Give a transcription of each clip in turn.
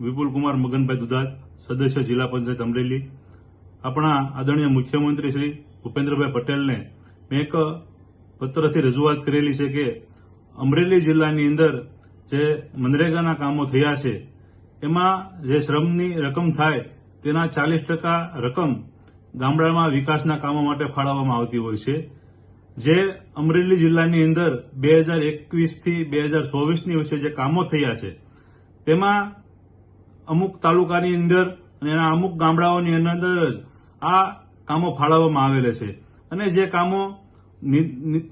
વિપુલ કુમાર મગનભાઈ દુધાત સદસ્ય જિલ્લા પંચાયત અમરેલી. આપણા આદરણીય મુખ્યમંત્રી શ્રી ભૂપેન્દ્રભાઈ પટેલને મેં એક પત્રથી રજૂઆત કરેલી છે કે અમરેલી જિલ્લાની અંદર જે મનરેગાના કામો થયા છે, એમાં જે શ્રમની રકમ થાય તેના ચાલીસ ટકા રકમ ગામડામાં વિકાસના કામો માટે ફાળવવામાં આવતી હોય છે. જે અમરેલી જિલ્લાની અંદર બે હજાર એકવીસથી બે હજાર ચોવીસની વચ્ચે જે કામો થયા છે, તેમાં અમુક તાલુકાની અંદર અને એના અમુક ગામડાઓની અંદર જ આ કામો ફાળવવામાં આવેલા છે. અને જે કામો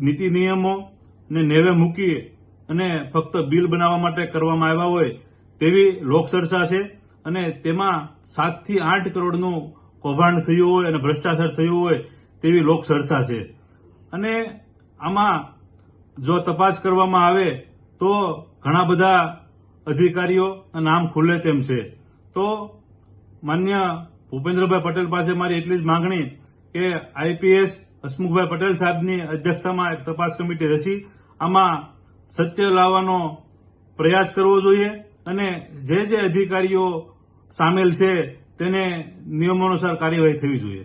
નીતિ નિયમો ને નેવે મૂકી અને ફક્ત બિલ બનાવવા માટે કરવામાં આવ્યા હોય તેવી લોકચર્ચા છે અને તેમાં સાતથી આઠ કરોડનું કૌભાંડ થયું હોય અને ભ્રષ્ટાચાર થયું હોય તેવી લોકચર્ચા છે. અને આમાં જો તપાસ કરવામાં આવે તો ઘણા બધા અધિકારીઓ નામ ખુલે તેમ છે. તો માન્ય ભૂપેન્દ્રભાઈ પટેલ પાસે મારી એટલી જ માંગણી કે આઈપીએસ હસમુખભાઈ પટેલ સાહેબની અધ્યક્ષતામાં તપાસ કમિટી રચી. આમાં સત્ય લાવવાનો પ્રયાસ કરવો જોઈએ અને જે જે અધિકારીઓ સામેલ છે તેને નિયમોનુસાર કાર્યવાહી થવી જોઈએ.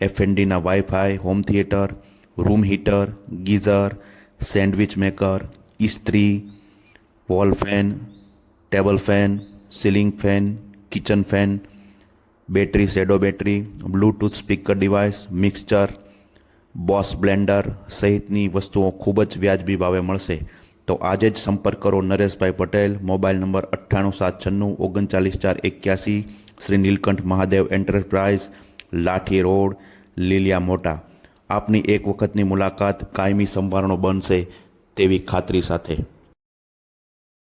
એફએનડીના wifi home theatre room heater geyser sandwich maker ઇસ્ત્રી wall fan table fan ceiling fan kitchen fan battery shadow battery Bluetooth speaker device mixture boss blender સહિતની વસ્તુઓ ખૂબ જ વ્યાજબી ભાવે મળશે તો આજે જ સંપર્ક કરો નરેશભાઈ પટેલ મોબાઈલ નંબર અઠ્ઠાણું સાત છન્નું ઓગણચાલીસ ચાર એક્યાસી શ્રી નીલકંઠ મહાદેવ એન્ટરપ્રાઇઝ લાઠી રોડ લીલિયા મોટા આપની એક વખતની મુલાકાત કાયમી સંભારણો બનશે તેવી ખાતરી સાથે.